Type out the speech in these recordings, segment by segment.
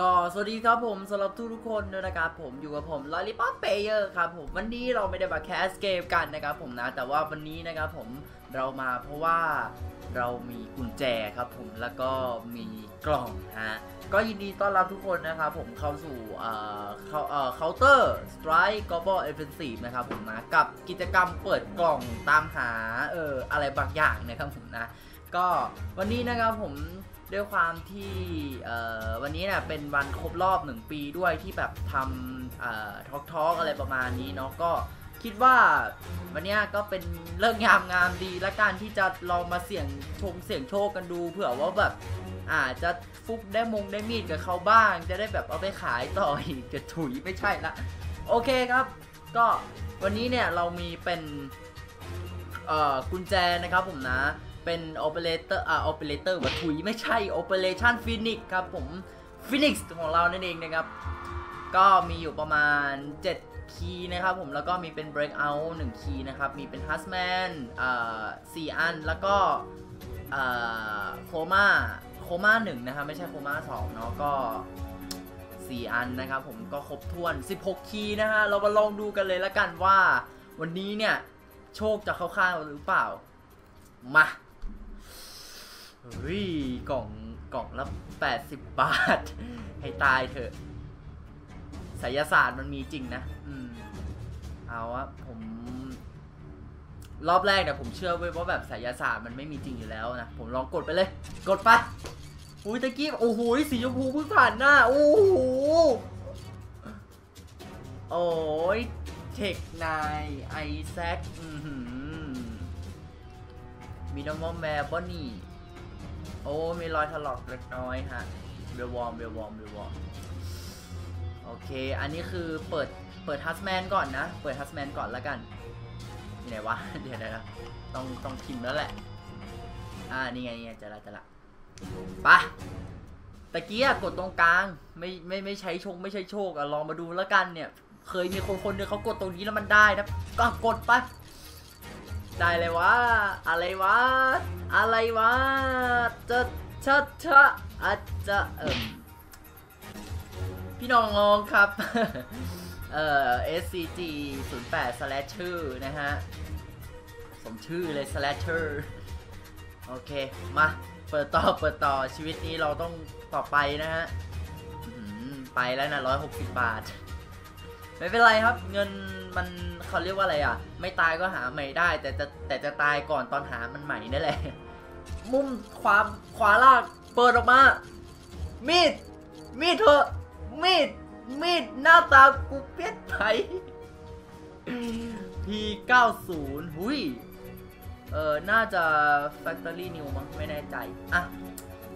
ก็สวัสดีครับผมสำหรับทุกทุกคนด้วยนะครับผมอยู่กับผมลอลิปอปเปเยอร์ครับผมวันนี้เราไม่ได้มาแคสเกมกันนะครับผมนะแต่ว่าวันนี้นะครับผมเรามาเพราะว่าเรามีกุญแจครับผมแล้วก็มีกล่องฮะก็ยินดีต้อนรับทุกคนนะครับผมเข้าสู่เอ่อเข้าเอ่อเคาน์เตอร์สไตร์กอบอลเอฟเฟนซีฟนะครับผมนะกับกิจกรรมเปิดกล่องตามหาเอ่ออะไรบางอย่างนะครับผมนะก็วันนี้นะครับผม ด้วยความที่วันนี้นี่ยเป็นวันครบรอบ 1 ปีด้วยที่แบบทำทอล์กทอล์กอะไรประมาณนี้เนาะก็คิดว่าวันนี้ก็เป็นเลิกงามงามดีและการที่จะลองมาเสี่ยงชงเสี่ยงโชคกันดู เผื่อว่าแบบอาจจะฟุกได้มงได้มีดกับเขาบ้าง จะได้แบบเอาไปขายต่ออีกจะถุยไม่ใช่ละโอเคครับ ก็วันนี้เนี่ยเรามีเป็นกุญแจนะครับผมนะ เป็น operator อ่า operator วัตถุยไม่ใช่ operation phoenix ครับผม phoenix ของเรานั่นเองนะครับ ก็มีอยู่ประมาณ 7 คีย์นะครับผมแล้วก็มีเป็น breakout 1 คีย์นะครับ มีเป็น husman อ่า4อัน แล้วก็อ่าโคม่าโคม่า1นะครับ ไม่ใช่โคม่า2เนาะก็ 4 อันนะครับผมก็ครบถ้วน 16 คีย์นะฮะ เรามาลองดูกันเลยละกันว่า วันนี้เนี่ย โชคจะเข้าข้างหรือเปล่า มา เฮ้ย กล่องกล่องละ80 บาท ให้ตายเถอะไสยศาสตร์มันมีจริงนะ อืม เอาวะผม รอบแรกเนี่ยผมเชื่อเว้ยว่าแบบไสยศาสตร์มันไม่มีจริงอยู่แล้วนะ ผมลองกดไปเลย กดไปอุ้ยตะกี้โอ้โหสีชมพูเพิ่งผ่านหน้า โอ้โหโอ้ยเทคนายไอแซคมีน้องมอมแมร์บอนนี่ โอ้มีรอยถลอกเล็กน้อยฮะเบลวอร์มเบลวอร์มเบลวอร์มโอเค อันนี้คือเปิดเปิดฮัสแมนก่อนนะ เปิดฮัสแมนก่อนแล้วกันนี่ไหนวะ เดี๋ยวนะต้องต้องพิมพ์แล้วแหละ อ่า นี่ไงนี่ไงจะละจะละปะตะกี้กดตรงกลาง ไม่ไม่ไม่ใช้ชงไม่ใช้โชคอะลองมาดูแล้วกันเนี่ย เคยมีคนคนนึงเขากดตรงนี้แล้วมันได้นะก็กดไป ได้เลยวะ อะไรวะ อะไรวะจะชะชะอาจจะเอิ่มพี่น้องงงครับ เอ่อ scg 0 8 slash ชื่อนะฮะ สมชื่อเลย slasher โอเค มา เปิดต่อ เปิดต่อ ชีวิตนี้เราต้องต่อไปนะฮะ ไปแล้วนะ 160 บาท ไม่เป็นไรครับ เงิน มันเขาเรียกว่าอะไรอะ ไม่ตายก็หาใหม่ได้ แต่จะแต่จะตายก่อนตอนหามันใหม่นั่นแหละ มุมขวาขวาล่างเปิดออกมา มีด มีดเถอะมีด มีดหน้าตากูเปลี่ยนไป P90 หุยเออน่าจะ Factory New มั้งไม่แน่ใจ อะ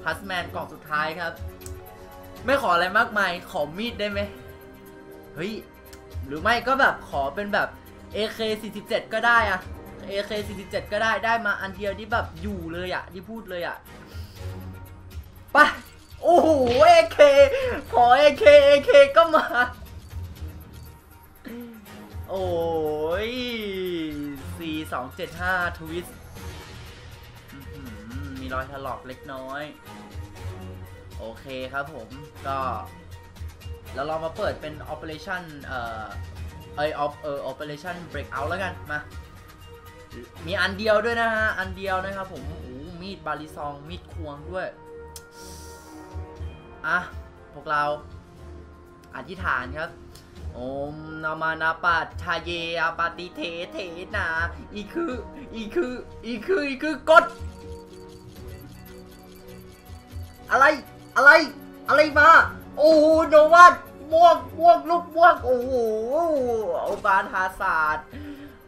พัสแมนกล่องสุดท้ายครับ ไม่ขออะไรมากมาย ขอมีดได้ไหม เฮ้ย หรือไม่ก็แบบขอเป็นแบบ AK 47ก็ได้อะ AK 47ก็ได้ได้มาอันเดียวที่แบบอยู่เลยอะที่พูดเลยอะไปะโอ้โห AK ขอ AK AK ก็มา โอ้ย C 2 7 5ทวิสมีรอยถลอกเล็กน้อย โอเคครับผมก็ แล้วเรามาเปิดเป็น operation เอ่อเอยเออ operation breakout แล้วกันมา มีอันเดียวด้วยนะฮะ อันเดียวนะครับผมโอ้มีดบาลิซอง มีดควงด้วย อะ พวกเราอธิษฐานครับ โอมนามานาปัตชาเยอาปาติเทเทนาอีคือ อีคือ อีคือ อีคือกด อะไร อะไร อะไรมา โอ้โหโนวัตม่วงม่วงลูกม่วงโอ้โหเอาบานฮาศาสตร์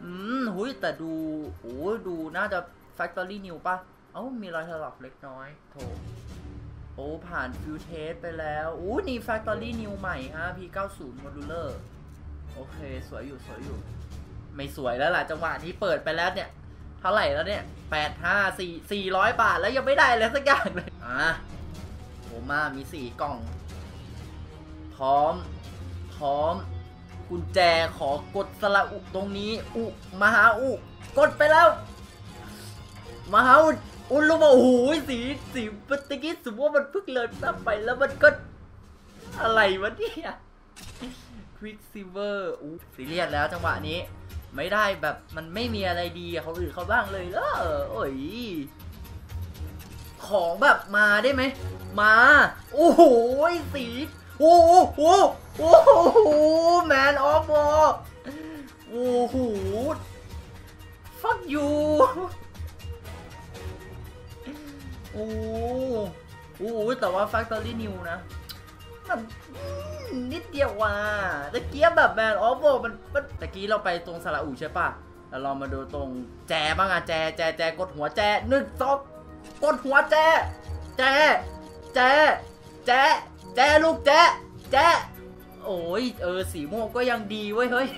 อืมหุยแต่ดูโอ้ดูน่าจะ Factory New ป่ะ เอ้า มีรอยถลอกเล็กน้อยโถโอ้ ผ่านฟิวเทสไปแล้วอู้นี่ Factory New ใหม่ฮะ P90 Modular โอเค สวยอยู่สวยอยู่ ไม่สวยแล้วล่ะ จังหวะนี้เปิดไปแล้วเนี่ย เท่าไหร่แล้วเนี่ยแปดห้าสี่สี่ร้อยบาทแล้วยังไม่ได้เลยสักอย่างเลย อะโอมามีสี่กล่อง พร้อม พร้อม กุญแจขอกดสละอุตรงนี้ อุมหาอุ กดไปแล้วมหาอุอุลุมาโอ้โหสีสีเมื่อกี้สมมติว่ามันเพิ่งเลยตั้ไปแล้วมันก็อะไรวะเนี่ยควิกซิเวอร์อู้ซีเรียสแล้วจังหวะนี้ ไม่ได้แบบมันไม่มีอะไรดีเขาอื่นเขาบ้างเลยเหรอโอ้ยของแบบมาได้ไหม มา โอ้โหสี โอ้โหโอ้โหแมนออฟวอโอ้โห fuck you โอ้โหแต่ว่า Factory New นะมันนิดเดียวว่ะตะเกียบแบบแมนออฟโมันมันตะกี้เราไปตรงสระอูใช่ปะแล้วเรามาดูตรงแจบ้างอะแจแจแจกดหัวแจหนึ่งสองกดหัวแจแจแจแจ แจลูกแจแจโอ้ยเออสีม่วงก็ยังดีเว้ยเฮ้ย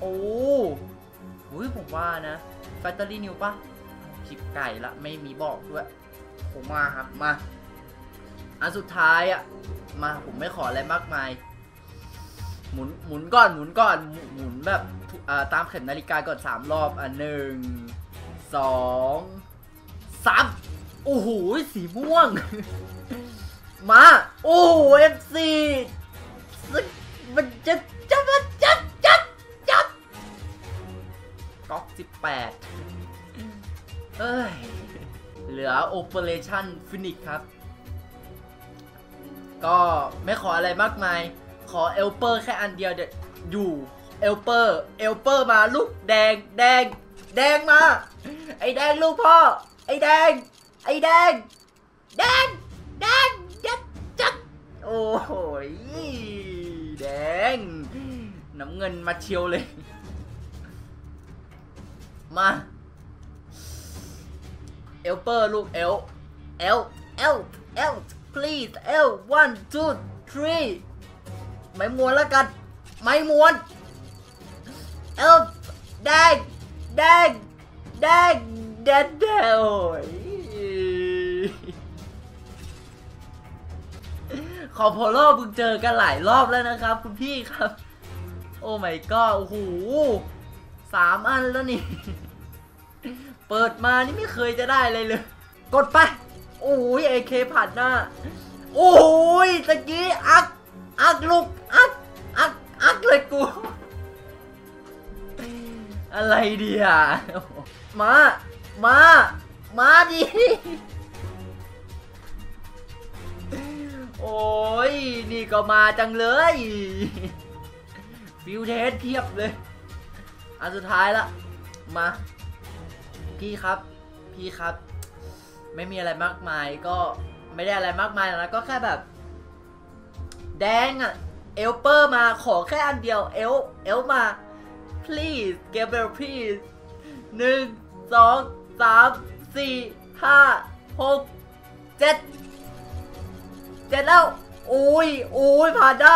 โอ้อุ้ยผมว่านะแฟตเตอรี่นิวปะคลิปไก่ละไม่มีบอกด้วย ผมมาครับมา อันสุดท้ายอะมาผมไม่ขออะไรมากมาย หมุนหมุนก่อนหมุนก่อนหมุนแบบตามเข็มนาฬิกาก่อนสามรอบอะหนึ่งสองสามโอ้โหสีม่วง มา โอ้เอฟซีมันจะจะมันจะจะจะก๊อกสิบแปดเอ้ย เหลือ Operation Phoenix ครับ ก็ไม่ขออะไรมากมาย ขอเอลเปอร์แค่อันเดียวเดี๋ยวอยู่เอลเปอร์ เอลเปอร์มาลูกแดงแดง แดงมา ไอแดงลูกพ่อ ไอแดง ไอแดง แดง แดง โอ้โหแดง น้ำเงินมาเชียวเลย มา เอลเปอร์ลูกเอลเอลเอลเอล please เอล one two three ไม่มวนแล้วกัน ไม่มวน เอลแดงแดงแดงแดงแดงโอ้ย ขอพอลอเพิ่งเจอกันหลายรอบแล้วนะครับ คุณพี่ครับ โอ้ไม่ก็โอ้โหสามอันแล้วนี่ เปิดมานี่ไม่เคยจะได้เลยเลย กดไป โอ้ยเอเคผ่านหน้า โอ้ยตะกี้อัก อักลูกอัก อัก อักเลยกู อะไรดีอะ มา มา มาดิ ยนี่ก็มาจังเลย ฟิวเทสเทียบเลย อันสุดท้ายละ มา พี่ครับ พี่ครับ ไม่มีอะไรมากมายก็ไม่ได้อะไรมากมายนะก็แค่แบบ แดงอะเอลเปอร์มาขอแค่อันเดียว เอลเอลมา please Gabriel please หนึ่งสองสามสี่ห้าหกเจ็ด เจ็ดแล้ว โอ้ย โอ้ยผ่านได้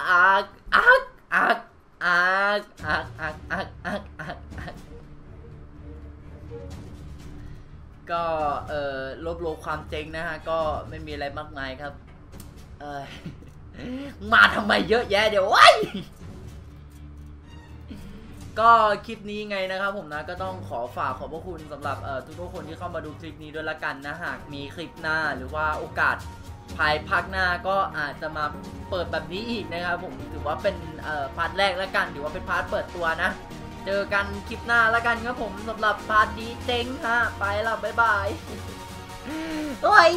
อักอักอักอักอักอักอักอักอักอักก็เอ่อลบโลความเจ๊งนะฮะ ก็ไม่มีอะไรมากมายครับ เอยมาทำไมเยอะแยะเดี๋ยวไว้ย ก็คลิปนี้ไงนะครับผมนะก็ต้องขอฝากขอบพระคุณสำหรับเอ่อทุกคนที่เข้ามาดูคลิปนี้ด้วยละกันนะหากมีคลิปหน้าหรือว่าโอกาสภายภาคหน้าก็อาจจะมาเปิดแบบนี้อีกนะครับผมถือว่าเป็นพาร์ทแรกแล้วกันถือว่าเป็นพาร์ทเปิดตัวนะ เจอกันคลิปหน้าล้วกันครับผมสำหรับพาร์ทนี้เจ๊งฮะไปล้วบ๊ายบายโอ้ย